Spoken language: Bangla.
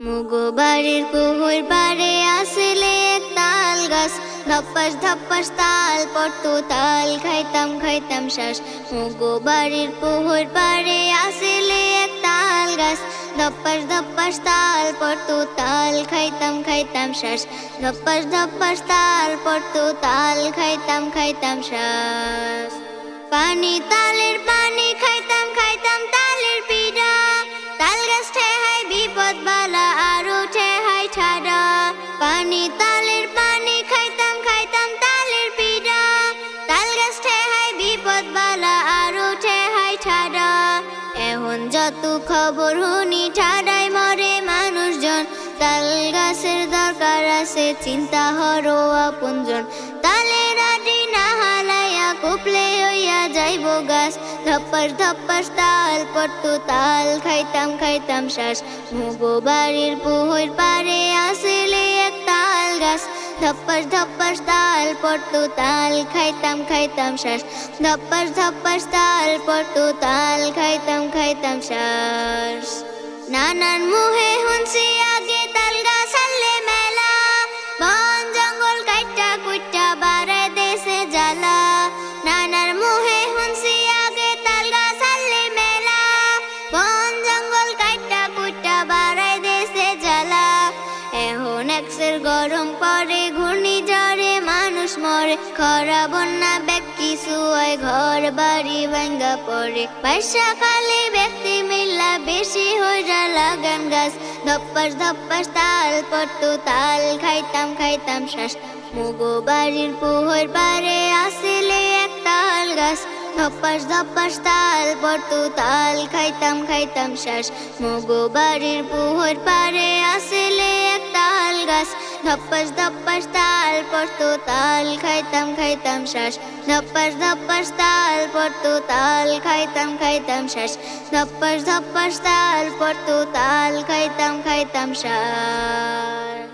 মুগো বাড়ির পুহুর পারে আসলে তাল গাছ। ধপ্পাস ধপ্পাস, তাল পড়তো, তাল খাইতাম খাইতাম শ্বাস। মুগো বাড়ির পুহুর পারে আসলে তাল গাছ। ধপ্পাস ধপ্পাস, তাল পড়তো, তাল খাইতাম খাইতাম শ্বাস। ধপ্পাস ধপ্পাস, তাল পড়তো, তাল খাইতাম খাইতাম শ্বাস। পানি, তালের পানি খাইতাম যত খবর হুনি ঠাডাই মরে মানুষজন। তাল গাছের দরকার আছে, চিন্তা হরো আপনজন। তালে রাডি না হালাইয়া কুপলে হইয়া যাইব গাছ। ধপ্পাস ধপ্পাস তাল পড়তো, তাল খাইতাম খাইতাম শ্বাস। মুগো বাড়ির পুহর পারে ধপ্পাস ধপ্পাস তাল পড়তো তাল খাইতাম খাইতাম শ্বাস। ধপ্পাস ধপ্পাস তাল পড়তো তাল খাইতাম খাইতাম শ্বাস। নানান মুহে হুনছি আগে তাল গাছ আনলে মেলা। বন, জঙ্গল কাইটা কুইটা বাড়ায় দেশে জ্বালা। নানার মুহে হুনছি আগে তাল গাছ আনলে মেলা। বন, জঙ্গল কাইটা কুইটা বাড়ায় দেশে জ্বালা। এখন একসের গরম পরে মানুষ মরে। খরা, বন্যা ব্যক্তি সুয় ঘর, বাড়ি ভাঙ্গা পড়ে। পয়সা কালে ব্যক্তি মিল্লা বেশি হইরা লাগান গাছ। ধপ্পাস ধপ্পাস, তাল পড়তো, তাল খাইতাম খাইতাম শ্বাস। মুগো বাড়ির পুহর পারে আসলে এক তাল গাছ। ধপ্পাস ধপ্পাস, তাল পড়তো, তাল খাইতাম খাইতাম শ্বাস। মুগো বাড়ির পুহর পারে আসলে এক তাল গাছ। ধপ্পাস ধপ্পাস ধপ্পাস তাল পড়তো তাল, খাইতাম খাইতাম শ্বাস। ধপ্পাস ধপ্পাস তাল পড়তো তাল, খাইতাম খাইতাম শ্বাস। ধপ্পাস ধপ্পাস তাল পড়তো তাল, খাইতাম খাইতাম শ্বাস।